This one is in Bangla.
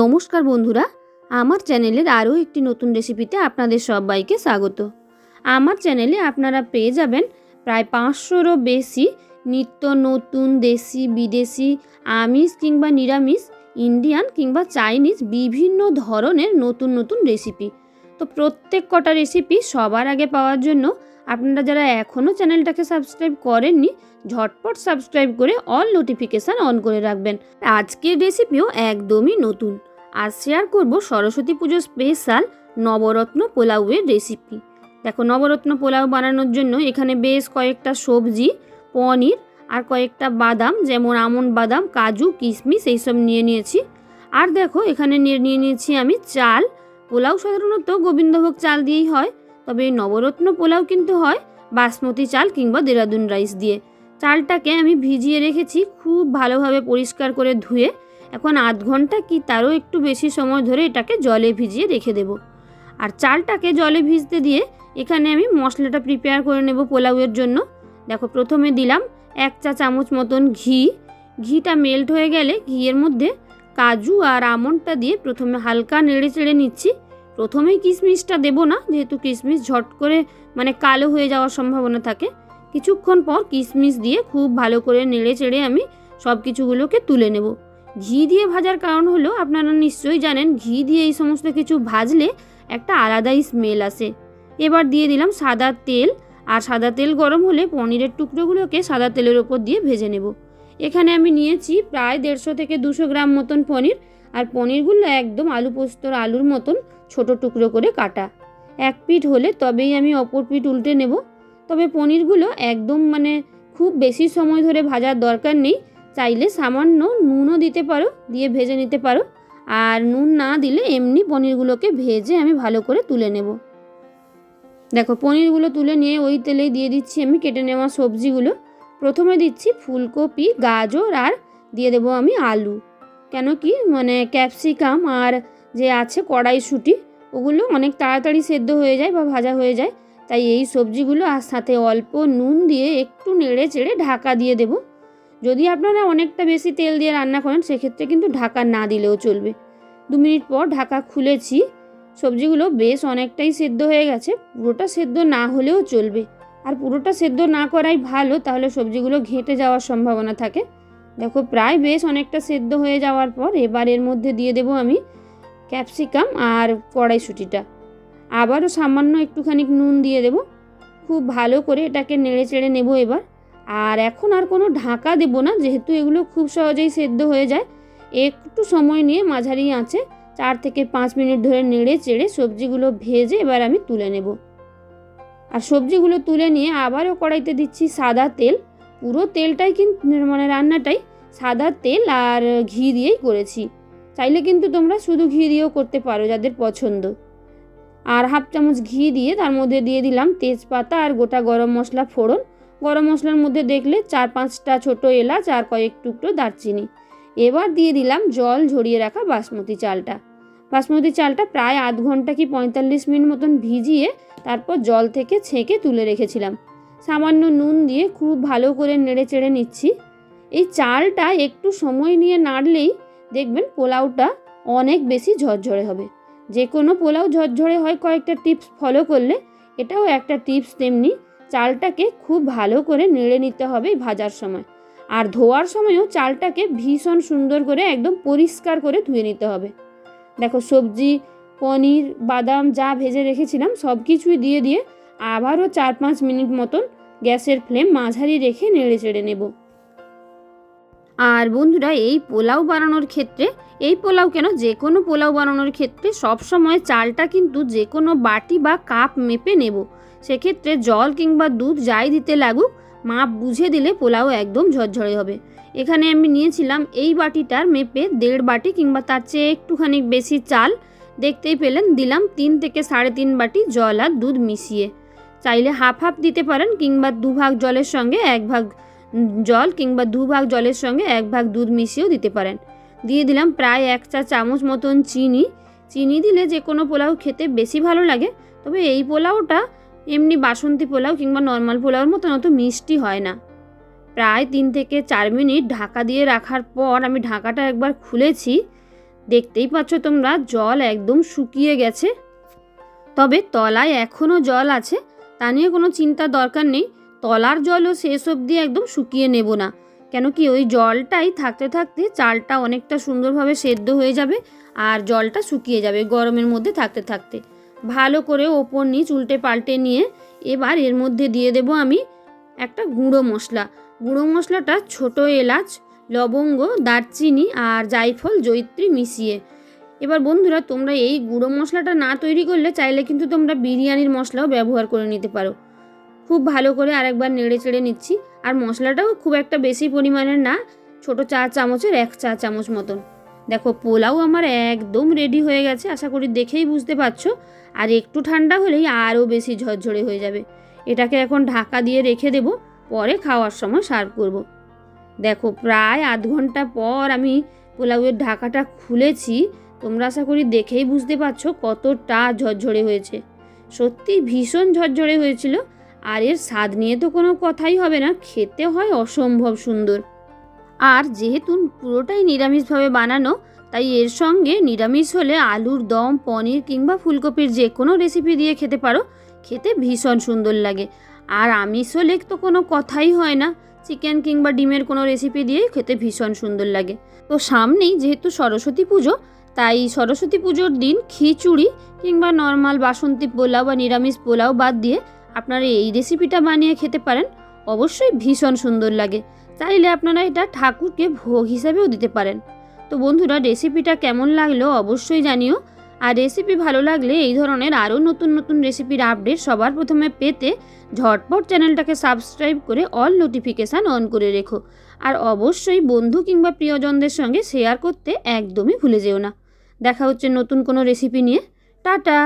নমস্কার বন্ধুরা, আমার চ্যানেলের আরও একটি নতুন রেসিপিতে আপনাদের সবাইকে স্বাগত। আমার চ্যানেলে আপনারা পেয়ে যাবেন প্রায় পাঁচশোরও বেশি নিত্য নতুন দেশি, বিদেশি, আমিষ কিংবা নিরামিষ, ইন্ডিয়ান কিংবা চাইনিজ বিভিন্ন ধরনের নতুন নতুন রেসিপি। তো প্রত্যেক কটা রেসিপি সবার আগে পাওয়ার জন্য আপনারা যারা এখনও চ্যানেলটাকে সাবস্ক্রাইব করেননি, ঝটপট সাবস্ক্রাইব করে অল নোটিফিকেশান অন করে রাখবেন। আজকের রেসিপিও একদমই নতুন। আজ শেয়ার করব সরস্বতী পুজো স্পেশাল নবরত্ন পোলাওয়ের রেসিপি। দেখো, নবরত্ন পোলাও বানানোর জন্য এখানে বেশ কয়েকটা সবজি, পনির আর কয়েকটা বাদাম, যেমন আমন্ড বাদাম, কাজু, কিশমিশ এইসব নিয়ে নিয়েছি। আর দেখো, এখানে নিয়ে নিয়েছি আমি চাল। পোলাও সাধারণত গোবিন্দভোগ চাল দিয়েই হয়। তবে এই নবরত্ন পোলাও কিন্তু হয় বাসমতি চাল কিংবা দেরাদুন রাইস দিয়ে। চালটাকে আমি ভিজিয়ে রেখেছি, খুব ভালোভাবে পরিষ্কার করে ধুয়ে। এখন আধ ঘণ্টা কি তারও একটু বেশি সময় ধরে এটাকে জলে ভিজিয়ে রেখে দেব। আর চালটাকে জলে ভিজতে দিয়ে এখানে আমি মশলাটা প্রিপেয়ার করে নেব পোলাওয়ের জন্য। দেখো, প্রথমে দিলাম এক চা চামচ মতন ঘি। ঘিটা মেল্ট হয়ে গেলে ঘিয়ের মধ্যে কাজু আর আমন্ডটা দিয়ে প্রথমে হালকা নেড়ে চেড়ে নিচ্ছি। প্রথমেই কিশমিশটা দেবো না, যেহেতু কিশমিশ ঝট করে মানে কালো হয়ে যাওয়ার সম্ভাবনা থাকে। কিছুক্ষণ পর কিশমিশ দিয়ে খুব ভালো করে নেড়ে চেড়ে আমি সব কিছুগুলোকে তুলে নেব। ঘি দিয়ে ভাজার কারণ হলো, আপনারা নিশ্চয়ই জানেন, ঘি দিয়ে এই সমস্ত কিছু ভাজলে একটা আলাদাই স্মেল আসে। এবার দিয়ে দিলাম সাদা তেল, আর সাদা তেল গরম হলে পনিরের টুকরোগুলোকে সাদা তেলের ওপর দিয়ে ভেজে নেব। এখানে আমি নিয়েছি প্রায় দেড়শো থেকে দুশো গ্রাম মতন পনির আর পনিরগুলো একদম আলু পোস্তর আলুর মতন ছোট টুকরো করে কাটা। এক পিঠ হলে তবেই আমি অপর পিঠ উল্টে নেব। তবে পনিরগুলো একদম মানে খুব বেশি সময় ধরে ভাজার দরকার নেই। চাইলে সামান্য নুনও দিতে পারো, দিয়ে ভেজে নিতে পারো। আর নুন না দিলে এমনি পনিরগুলোকে ভেজে আমি ভালো করে তুলে নেব। দেখো, পনিরগুলো তুলে নিয়ে ওই তেলেই দিয়ে দিচ্ছি আমি কেটে নেওয়া সবজিগুলো। প্রথমে দিচ্ছি ফুলকপি, গাজর আর দিয়ে দেবো আমি আলু। কেন কি? মানে ক্যাপসিকাম আর যে আছে কড়াইশুঁটি, ওগুলো অনেক তাড়াতাড়ি সেদ্ধ হয়ে যায় বা ভাজা হয়ে যায়। তাই এই সবজিগুলো আর সাথে অল্প নুন দিয়ে একটু নেড়ে চেড়ে ঢাকা দিয়ে দেবো। যদি আপনারা অনেকটা বেশি তেল দিয়ে রান্না করেন, সেক্ষেত্রে কিন্তু ঢাকা না দিলেও চলবে। দু মিনিট পর ঢাকা খুলেছি। সবজিগুলো বেশ অনেকটাই সেদ্ধ হয়ে গেছে। পুরোটা সেদ্ধ না হলেও চলবে। আর পুরোটা সেদ্ধ না করাই ভালো, তাহলে সবজিগুলো ঘেঁটে যাওয়ার সম্ভাবনা থাকে। দেখো, প্রায় বেশ অনেকটা সেদ্ধ হয়ে যাওয়ার পর এবার এর মধ্যে দিয়ে দেবো আমি ক্যাপসিকাম আর কড়াইশুঁটিটা। আবারও সামান্য একটুখানি নুন দিয়ে দেব। খুব ভালো করে এটাকে নেড়ে চেড়ে নেব এবার। আর এখন আর কোনো ঢাকা দেবো না, যেহেতু এগুলো খুব সহজেই সেদ্ধ হয়ে যায়। একটু সময় নিয়ে মাঝারি আঁচে চার থেকে পাঁচ মিনিট ধরে নেড়ে চেড়ে সবজিগুলো ভেজে এবার আমি তুলে নেব। আর সবজিগুলো তুলে নিয়ে আবারও কড়াইতে দিচ্ছি সাদা তেল। পুরো তেলটাই কিন্তু মানে রান্নাটাই সাদা তেল আর ঘি দিয়েই করেছি। চাইলে কিন্তু তোমরা শুধু ঘি দিয়েও করতে পারো যাদের পছন্দ। আর হাফ চামচ ঘি দিয়ে তার মধ্যে দিয়ে দিলাম তেজপাতা আর গোটা গরম মশলা ফোড়ন। গরম মশলার মধ্যে দেখলে চার পাঁচটা ছোট এলাচ আর কয়েক টুকরো দারচিনি। এবার দিয়ে দিলাম জল ঝরিয়ে রাখা বাসমতি চালটা। বাসমতি চালটা প্রায় আধ ঘণ্টা কি পঁয়তাল্লিশ মিনিট মতন ভিজিয়ে তারপর জল থেকে ছেঁকে তুলে রেখেছিলাম। সামান্য নুন দিয়ে খুব ভালো করে নেড়ে চেড়ে নিচ্ছি। এই চালটা একটু সময় নিয়ে নাড়লেই দেখবেন পোলাওটা অনেক বেশি ঝরঝরে হবে। যে কোনো পোলাও ঝরঝরে হয় কয়েকটা টিপস ফলো করলে এটাও একটা টিপস তেমনি, চালটাকে খুব ভালো করে নেড়ে নিতে হবে ভাজার সময়। আর ধোয়ার সময়ও চালটাকে ভীষণ সুন্দর করে একদম পরিষ্কার করে ধুয়ে নিতে হবে। দেখো সবজি, পনির, বাদাম যা ভেজে রেখেছিলাম সব কিছুই দিয়ে দিয়ে আবারও চার পাঁচ মিনিট মতন গ্যাসের ফ্লেম মাঝারি রেখে নেড়ে চেড়ে নেব। আর বন্ধুরা, এই পোলাও বানানোর ক্ষেত্রে, এই পোলাও কেন? যে কোনো পোলাও বানানোর ক্ষেত্রে সব সময় চালটা কিন্তু যে কোনো বাটি বা কাপ মেপে নেব। সেক্ষেত্রে জল কিংবা দুধ যাই দিতে লাগুক, মাপ বুঝে দিলে পোলাও একদম ঝরঝরে হবে। এখানে আমি নিয়েছিলাম এই বাটিটার মেপে দেড় বাটি কিংবা তার চেয়ে একটুখানি বেশি চাল। দেখতেই পেলেন, দিলাম তিন থেকে সাড়ে তিন বাটি জল আর দুধ মিশিয়ে। চাইলে হাফ হাফ দিতে পারেন কিংবা দু ভাগ জলের সঙ্গে এক ভাগ জল কিংবা দু ভাগ জলের সঙ্গে এক ভাগ দুধ মিশিয়েও দিতে পারেন। দিয়ে দিলাম প্রায় এক চা চামচ মতন চিনি। চিনি দিলে যে কোনো পোলাও খেতে বেশি ভালো লাগে, তবে এই পোলাওটা এমনি বাসন্তী পোলাও কিংবা নর্মাল পোলাওর মতন অত মিষ্টি হয় না। প্রায় তিন থেকে চার মিনিট ঢাকা দিয়ে রাখার পর আমি ঢাকাটা একবার খুলেছি। দেখতেই পাচ্ছ তোমরা, জল একদম শুকিয়ে গেছে। তবে তলায় এখনও জল আছে তা নিয়ে কোনো চিন্তার দরকার নেই। তলার জলও শেষ অবধি একদম শুকিয়ে নেব না। কেন কি ওই জলটাই থাকতে থাকতে চালটা অনেকটা সুন্দরভাবে সেদ্ধ হয়ে যাবে আর জলটা শুকিয়ে যাবে গরমের মধ্যে থাকতে থাকতে। ভালো করে ওপর নিচ উল্টে পাল্টে নিয়ে এবার এর মধ্যে দিয়ে দেব আমি একটা গুঁড়ো মশলা। গুঁড়ো মশলাটা ছোট এলাচ, লবঙ্গ, দারচিনি আর জায়ফল জৈত্রী মিশিয়ে। এবার বন্ধুরা, তোমরা এই গুঁড়ো মশলাটা না তৈরি করলে চাইলে কিন্তু তোমরা বিরিয়ানির মশলাও ব্যবহার করে নিতে পারো। খুব ভালো করে আরেকবার নেড়ে চেড়ে নিচ্ছি। আর মশলাটাও খুব একটা বেশি পরিমাণের না, ছোট চা চামচের এক চা চামচ মতন। দেখো, পোলাও আমার একদম রেডি হয়ে গেছে, আশা করি দেখেই বুঝতে পারছ। আর একটু ঠান্ডা হলেই আরও বেশি ঝরঝরে হয়ে যাবে। এটাকে এখন ঢাকা দিয়ে রেখে দেব, পরে খাওয়ার সময় সার্ভ করব। দেখো, প্রায় আধ ঘণ্টা পর আমি পোলাওয়ের ঢাকাটা খুলেছি। তোমরা আশা করি দেখেই বুঝতে পারছ কতটা ঝরঝরে হয়েছে। সত্যি ভীষণ ঝরঝরে হয়েছিল, আর এর স্বাদ নিয়ে তো কোনো কথাই হবে না, খেতে হয় অসম্ভব সুন্দর। আর যেহেতু পুরোটাই নিরামিষভাবে বানানো, তাই এর সঙ্গে নিরামিষ হলে আলুর দম, পনির কিংবা ফুলকপির যে কোনো রেসিপি দিয়ে খেতে পারো, খেতে ভীষণ সুন্দর লাগে। আর আমিষ হলে তো কোনো কথাই হয় না। চিকেন কিংবা ডিমের কোনো রেসিপি দিয়েই খেতে ভীষণ সুন্দর লাগে। তো সামনেই যেহেতু সরস্বতী পুজো, তাই সরস্বতী পুজোর দিন খিচুড়ি কিংবা নর্মাল বাসন্তী পোলাও বা নিরামিষ পোলাও বাদ দিয়ে আপনারা এই রেসিপিটা বানিয়ে খেতে পারেন। অবশ্যই ভীষণ সুন্দর লাগে। চাইলে আপনারা এটা ঠাকুরকে ভোগ হিসাবেও দিতে পারেন। তো বন্ধুরা রেসিপিটা কেমন লাগল অবশ্যই জানিও। আর রেসিপি ভালো লাগলে এই ধরনের আরও নতুন নতুন রেসিপির আপডেট সবার প্রথমে পেতে ঝটপট চ্যানেলটাকে সাবস্ক্রাইব করে অল নোটিফিকেশান অন করে রেখো। আর অবশ্যই বন্ধু কিংবা প্রিয়জনদের সঙ্গে শেয়ার করতে একদমই ভুলে যেও না। দেখা হচ্ছে নতুন কোনো রেসিপি নিয়ে। টাটা!